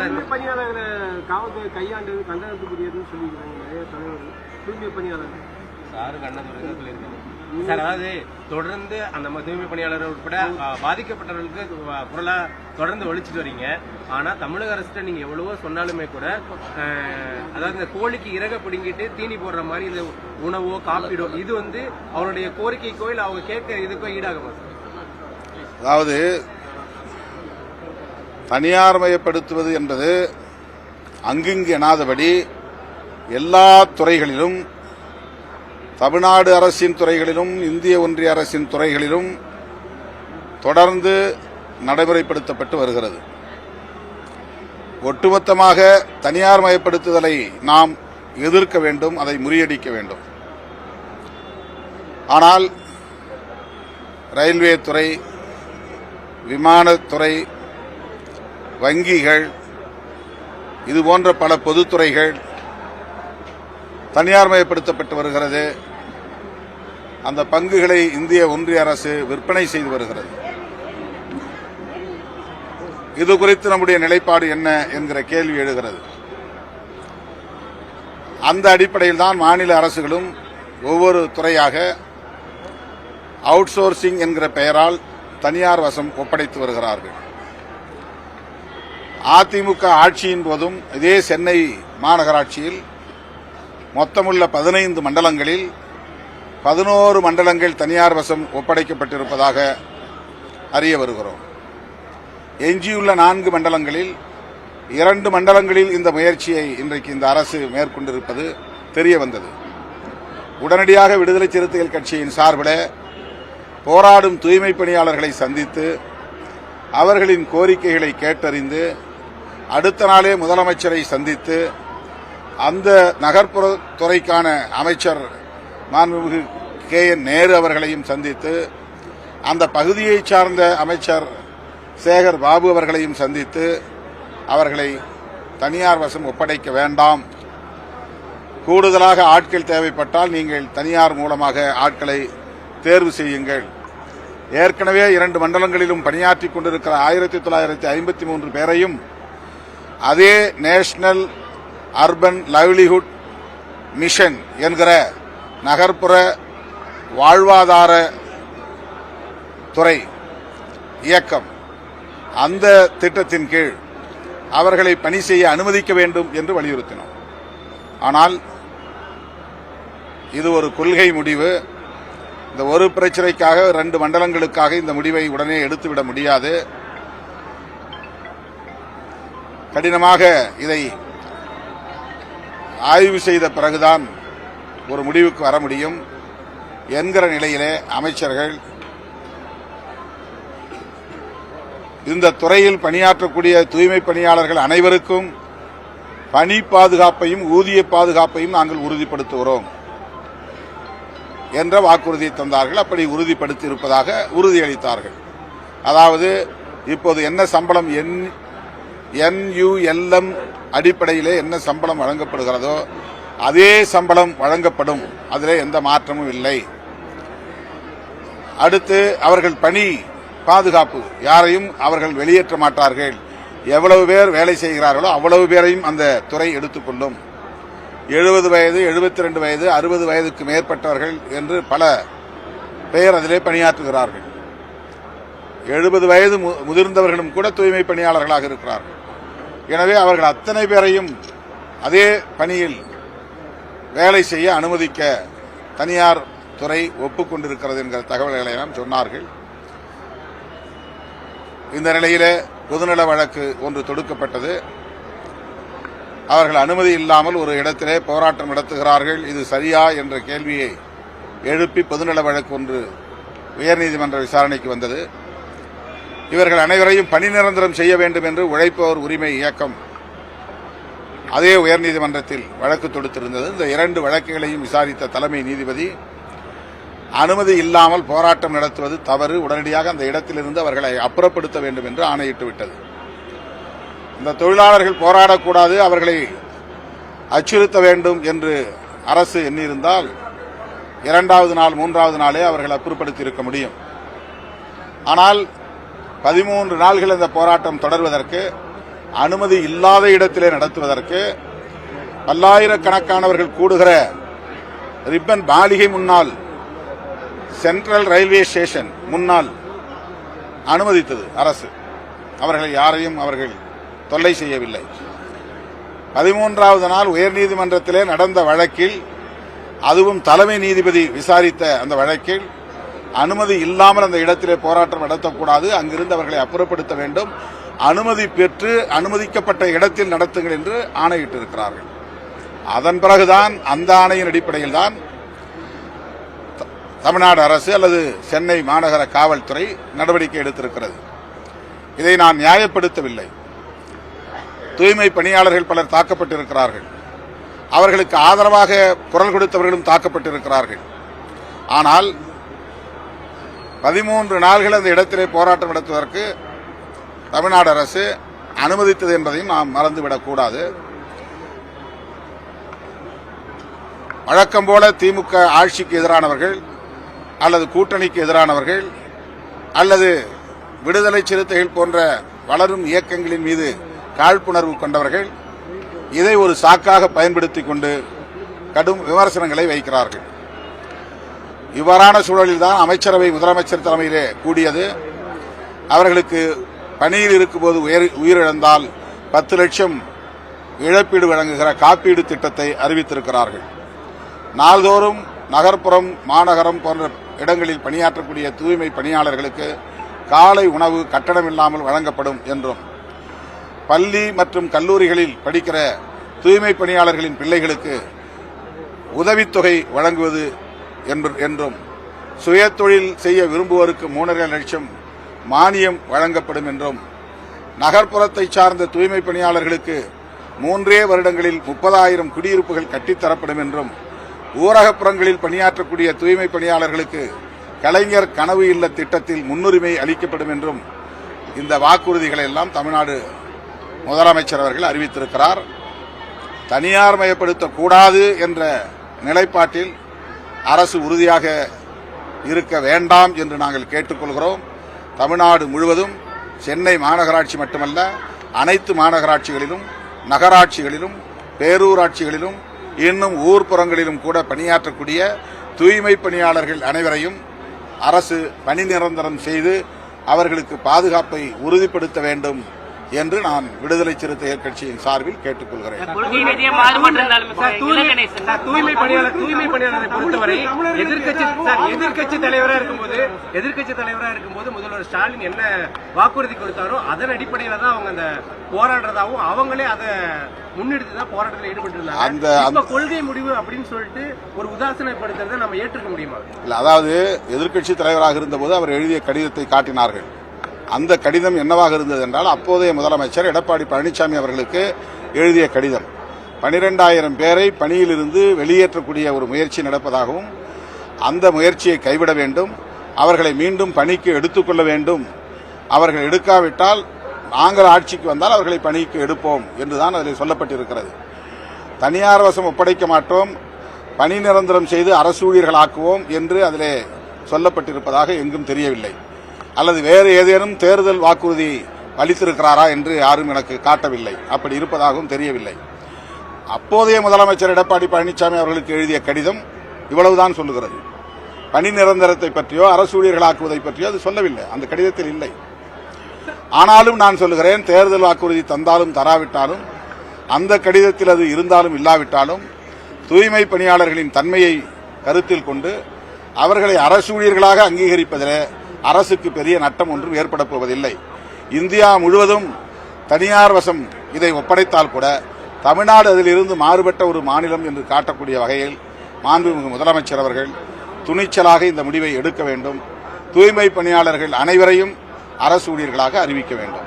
தூய்மை பணியாளர்களை காவல்துறை கையாண்டது கண்டனத்துக்குரியதுன்னு சொல்லிக்கிறாங்க நிறைய தலைவர்கள். தூய்மை பணியாளர்கள். சாரு கண்ணதுரை தான் சொல்லியிருக்காங்க சார் அதாவது தொடர்ந்து அந்த தூய்மை பணியாளர் உட்பட பாதிக்கப்பட்டவர்களுக்கு பொருளா தொடர்ந்து ஒழிச்சிட்டு வரீங்க. ஆனா தமிழக அரசு நீங்க எவ்வளவோ சொன்னாலுமே கூட அதாவது இந்த கோழிக்கு இறக பிடுங்கிட்டு தீனி போடுற மாதிரி இது உணவோ காப்பீடோ இது வந்து அவருடைய கோரிக்கைக்கோ இல்ல அவங்க கேட்க இதுக்கோ ஈடாகுமா? சார் தனியார்மயப்படுத்துவது என்பது அங்கிங்கு எனாதபடி எல்லா துறைகளிலும் தமிழ்நாடு அரசின் துறைகளிலும் இந்திய ஒன்றிய அரசின் துறைகளிலும் தொடர்ந்து நடைமுறைப்படுத்தப்பட்டு வருகிறது. ஒட்டுமொத்தமாக தனியார் மயப்படுத்துதலை நாம் எதிர்க்க வேண்டும் அதை முறியடிக்க வேண்டும். ஆனால் ரயில்வே துறை விமானத்துறை வங்கிகள் இது போன்ற பல பொதுத்துறைகள் தனியார்மயப்படுத்தப்பட்டு வருகிறது. அந்த பங்குகளை இந்திய ஒன்றிய அரசு விற்பனை செய்து வருகிறது. இது குறித்து நம்முடைய நிலைப்பாடு என்ன என்கிற கேள்வி எழுகிறது. அந்த அடிப்படையில் தான் மாநில அரசுகளும் ஒவ்வொரு துறையாக அவுட்சோர்சிங் என்கிற பெயரால் தனியார் வசம் ஒப்படைத்து வருகிறார்கள். அதிமுக ஆட்சியின் போதும் இதே சென்னை மாநகராட்சியில் மொத்தமுள்ள பதினைந்து மண்டலங்களில் பதினோரு மண்டலங்கள் தனியார் வசம் ஒப்படைக்கப்பட்டிருப்பதாக அறிய வருகிறோம். எஞ்சியுள்ள நான்கு மண்டலங்களில் இரண்டு மண்டலங்களில் இந்த முயற்சியை இன்றைக்கு இந்த அரசு மேற்கொண்டிருப்பது தெரிய வந்தது. உடனடியாக விடுதலை சிறுத்தைகள் கட்சியின் சார்பில் போராடும் தூய்மை பணியாளர்களை சந்தித்து அவர்களின் கோரிக்கைகளை கேட்டறிந்து அடுத்த நாளே முதலமைச்சரை சந்தித்து அந்த நகர்ப்புற துறைக்கான அமைச்சர் மாண்புமிகு கே என் நேரு அவர்களையும் சந்தித்து அந்த பகுதியைச் சார்ந்த அமைச்சர் சேகர் பாபு அவர்களையும் சந்தித்து அவர்களை தனியார் வசம் ஒப்படைக்க வேண்டாம். கூடுதலாக ஆட்கள் தேவைப்பட்டால் நீங்கள் தனியார் மூலமாக ஆட்களை தேர்வு செய்யுங்கள். ஏற்கனவே இரண்டு மண்டலங்களிலும் பணியாற்றிக் கொண்டிருக்கிற ஆயிரத்தி தொள்ளாயிரத்தி ஐம்பத்தி மூன்று பேரையும் அதே நேஷனல் அர்பன் லைவ்லிஹுட் மிஷன் என்கிற நகர்ப்புற வாழ்வாதார துறை இயக்கம் அந்த திட்டத்தின் கீழ் அவர்களை பணி செய்ய அனுமதிக்க வேண்டும் என்று வலியுறுத்தினோம். ஆனால் இது ஒரு கொள்கை முடிவு. இந்த ஒரு பிரச்சனைக்காக ரெண்டு மண்டலங்களுக்காக இந்த முடிவை உடனே எடுத்துவிட முடியாது. கடினமாக இதை ஆய்வு செய்த பிறகுதான் ஒரு முடிவுக்கு வர முடியும் என்கிற நிலையிலே அமைச்சர்கள் இந்த துறையில் பணியாற்றக்கூடிய தூய்மை பணியாளர்கள் அனைவருக்கும் பணி பாதுகாப்பையும் ஊதிய பாதுகாப்பையும் நாங்கள் உறுதிப்படுத்துகிறோம் என்ற வாக்குறுதியை தந்தார்கள். அப்படி உறுதிப்படுத்தி இருப்பதாக உறுதியளித்தார்கள். அதாவது இப்போது என்ன சம்பளம் என் என்யூஎல்எம் அடிப்படையிலே என்ன சம்பளம் வழங்கப்படுகிறதோ அதே சம்பளம் வழங்கப்படும். அதில் எந்த மாற்றமும் இல்லை. அடுத்து அவர்கள் பணி பாதுகாப்பு யாரையும் அவர்கள் வெளியேற்ற மாட்டார்கள். எவ்வளவு பேர் வேலை செய்கிறார்களோ அவ்வளவு பேரையும் அந்த துறை எடுத்துக்கொள்ளும் எழுபது வயது எழுபத்தி ரெண்டு வயது அறுபது வயதுக்கு மேற்பட்டவர்கள் என்று பல பெயர் அதிலே பணியாற்றுகிறார்கள். எழுபது வயது மு- முதிர்ந்தவர்களும் கூட தூய்மை பணியாளர்களாக இருக்கிறார்கள். எனவே அவர்கள் அத்தனை பேரையும் அதே பணியில் வேலை செய்ய அனுமதிக்க தனியார் துறை ஒப்புக்கொண்டிருக்கிறது என்கிற தகவல்களை எல்லாம் சொன்னார்கள். இந்த நிலையிலே பொதுநல வழக்கு ஒன்று தொடுக்கப்பட்டது. அவர்கள் அனுமதி இல்லாமல் ஒரு இடத்திலே போராட்டம் நடத்துகிறார்கள். இது சரியா என்ற கேள்வியை எழுப்பி பொதுநல வழக்கு ஒன்று உயர்நீதிமன்ற விசாரணைக்கு வந்தது. இவர்கள் அனைவரையும் பணி நிரந்தரம் செய்ய வேண்டும் என்று உழைப்பவர் உரிமை இயக்கம். அதே உயர்நீதிமன்றத்தில் வழக்கு தொடுத்திருந்தது. இந்த இரண்டு வழக்குகளையும் விசாரித்த தலைமை நீதிபதி அனுமதி இல்லாமல் போராட்டம் நடத்துவது தவறு. உடனடியாக அந்த இடத்திலிருந்து அவர்களை அப்புறப்படுத்த வேண்டும் என்று ஆணையிட்டு விட்டது. இந்த தொழிலாளர்கள் போராடக்கூடாது அவர்களை அச்சுறுத்த வேண்டும் என்று அரசு எண்ணியிருந்தால் இரண்டாவது நாள் மூன்றாவது நாளே அவர்கள் அப்புறப்படுத்தி இருக்க முடியும். ஆனால் பதிமூன்று நாள்கள் இந்த போராட்டம் தொடர்வதற்கு அனுமதி இல்லாத இடத்திலே நடத்துவதற்கு பல்லாயிரக்கணக்கானவர்கள் கூடுகிற ரிப்பன் மாளிகை முன்னால் சென்ட்ரல் ரயில்வே ஸ்டேஷன் முன்னால் அனுமதித்தது அரசு. அவர்களை யாரையும் அவர்கள் தொல்லை செய்யவில்லை. பதிமூன்றாவது நாள் உயர்நீதிமன்றத்திலே நடந்த வழக்கில் அதுவும் தலைமை நீதிபதி விசாரித்த அந்த வழக்கில் அனுமதி இல்லாமல் அந்த இடத்திலே போராட்டம் நடத்தக்கூடாது. அங்கிருந்து அவர்களை அப்புறப்படுத்த வேண்டும். அனுமதி பெற்று அனுமதிக்கப்பட்ட இடத்தில் நடத்துங்கள் என்று ஆணையிட்டிருக்கிறார்கள். அதன் பிறகுதான் அந்த ஆணையின் அடிப்படையில் தான் தமிழ்நாடு அரசு அல்லது சென்னை மாநகர காவல்துறை நடவடிக்கை எடுத்திருக்கிறது. இதை நான் நியாயப்படுத்தவில்லை. தூய்மை பணியாளர்கள் பலர் தாக்கப்பட்டிருக்கிறார்கள். அவர்களுக்கு ஆதரவாக குரல் கொடுத்தவர்களும் தாக்கப்பட்டிருக்கிறார்கள். ஆனால் பதிமூன்று நாள்கள் அந்த இடத்திலே போராட்டம் நடத்துவதற்கு தமிழ்நாடு அரசு அனுமதித்தது என்பதையும் நாம் மறந்துவிடக்கூடாது. வழக்கம் போல திமுக ஆட்சிக்கு எதிரானவர்கள் அல்லது கூட்டணிக்கு எதிரானவர்கள் அல்லது விடுதலை சிறுத்தைகள் போன்ற வளரும் இயக்கங்களின் மீது காழ்ப்புணர்வு கொண்டவர்கள் இதை ஒரு சாக்காக பயன்படுத்திக் கொண்டு கடும் விமர்சனங்களை வைக்கிறார்கள். இவ்வாறான சூழலில்தான் அமைச்சரவை முதலமைச்சர் தலைமையிலே கூடியது. அவர்களுக்கு பணியில் இருக்கும்போது உயிர் உயிரிழந்தால் பத்து லட்சம் இழப்பீடு வழங்குகிற காப்பீடு திட்டத்தை அறிவித்திருக்கிறார்கள். நாள்தோறும் நகர்ப்புறம் மாநகரம் போன்ற இடங்களில் பணியாற்றக்கூடிய தூய்மை பணியாளர்களுக்கு காலை உணவு கட்டணமில்லாமல் வழங்கப்படும் என்றும் பள்ளி மற்றும் கல்லூரிகளில் படிக்கிற தூய்மை பணியாளர்களின் பிள்ளைகளுக்கு உதவித்தொகை வழங்குவது என்ப- என்றும் சுயதொழில் செய்ய விரும்புவோருக்கு மூன்றரை லட்சம் மானியம் வழங்கப்படும் என்றும் நகர்ப்புறத்தை சார்ந்த தூய்மை பணியாளர்களுக்கு மூன்றே வருடங்களில் முப்பதாயிரம் குடியிருப்புகள் கட்டித்தரப்படும் என்றும் ஊரகப்புறங்களில் பணியாற்றக்கூடிய தூய்மை பணியாளர்களுக்கு கலைஞர் கனவு இல்ல திட்டத்தில் முன்னுரிமை அளிக்கப்படும் என்றும் இந்த வாக்குறுதிகளை எல்லாம் தமிழ்நாடு முதலமைச்சர் அவர்கள் அறிவித்திருக்கிறார். தனியார் மயப்படுத்தக்கூடாது என்ற நிலைப்பாட்டில் அரசு உறுதியாக இருக்க வேண்டாம் என்று நாங்கள் கேட்டுக்கொள்கிறோம். தமிழ்நாடு முழுவதும் சென்னை மாநகராட்சி மட்டுமல்ல அனைத்து மாநகராட்சிகளிலும் நகராட்சிகளிலும் பேரூராட்சிகளிலும் இன்னும் ஊர்ப்புறங்களிலும் கூட பணியாற்றக்கூடிய தூய்மை பணியாளர்கள் அனைவரையும் அரசு பணி நிரந்தரம் செய்து அவர்களுக்கு பாதுகாப்பை உறுதிப்படுத்த வேண்டும். என்று நான் விடுதலை சிறுத்தைகள் கட்சியின் சார்பில் கேட்டுக்கொள்கிறேன். தூய்மை- பணியாளர் தூய்மை பணியாளரை பொறுத்தவரை எதிர்க்கட்சி சார் எதிர்க்கட்சி தலைவரா இருக்கும்போது எதிர்க்கட்சி தலைவரா இருக்கும்போது முதல்வர் ஸ்டாலின் என்ன வாக்குறுதி கொடுத்தாரோ அதன் அடிப்படையில தான் அவங்க அந்த போராடுறதாவும் அவங்களே அதை முன்னெடுத்து தான் போராட்டத்தில் ஈடுபட்டு அந்த- கொள்கை முடிவு அப்படின்னு சொல்லிட்டு ஒரு உதாசீனப்படுத்துறதை நம்ம ஏற்றுக்க முடியுமா? இல்ல அதாவது எதிர்க்கட்சி தலைவராக இருந்தபோது அவர் எழுதிய கடிதத்தை காட்டினார்கள். அந்த கடிதம் என்னவாக இருந்தது என்றால் அப்போதைய முதலமைச்சர் எடப்பாடி பழனிசாமி அவர்களுக்கு எழுதிய கடிதம். பனிரெண்டாயிரம் பேரை பணியிலிருந்து வெளியேற்றக்கூடிய ஒரு முயற்சி நடப்பதாகவும் அந்த முயற்சியை கைவிட வேண்டும் அவர்களை மீண்டும் பணிக்கு எடுத்துக்கொள்ள வேண்டும். அவர்கள் எடுக்காவிட்டால் நாங்கள் ஆட்சிக்கு வந்தால் அவர்களை பணிக்கு எடுப்போம் என்றுதான் அதில் சொல்லப்பட்டிருக்கிறது. தனியார் வசம் ஒப்படைக்க மாட்டோம் பணி நிரந்தரம் செய்து அரசு ஊழியர்களாக்குவோம் என்று அதிலே சொல்லப்பட்டிருப்பதாக எங்கும் தெரியவில்லை. அல்லது வேறு ஏதேனும் தேர்தல் வாக்குறுதி அளித்திருக்கிறாரா என்று யாரும் எனக்கு காட்டவில்லை. அப்படி இருப்பதாகவும் தெரியவில்லை. அப்போதைய முதலமைச்சர் எடப்பாடி பழனிசாமி அவர்களுக்கு எழுதிய கடிதம் இவ்வளவுதான் சொல்லுகிறது. பணி நிரந்தரத்தை பற்றியோ அரசு ஊழியர்களாக்குவதை பற்றியோ அது சொல்லவில்லை. அந்த கடிதத்தில் இல்லை. ஆனாலும் நான் சொல்லுகிறேன் தேர்தல் வாக்குறுதி தந்தாலும் தராவிட்டாலும் அந்த கடிதத்தில் அது இருந்தாலும் இல்லாவிட்டாலும் தூய்மை பணியாளர்களின் தன்மையை கருத்தில் கொண்டு அவர்களை அரசு ஊழியர்களாக அங்கீகரிப்பதில் அரசுக்கு பெரிய நட்டம் ஒன்றும் ஏற்பட போவதில்லை. இந்தியா முழுவதும் தனியார் வசம் இதை ஒப்படைத்தால் கூட தமிழ்நாடு அதிலிருந்து மாறுபட்ட ஒரு மாநிலம் என்று காட்டக்கூடிய வகையில் மாண்புமிகு முதலமைச்சர் அவர்கள் துணிச்சலாக இந்த முடிவை எடுக்க வேண்டும். தூய்மை பணியாளர்கள் அனைவரையும் அரசு ஊழியர்களாக அறிவிக்க வேண்டும்.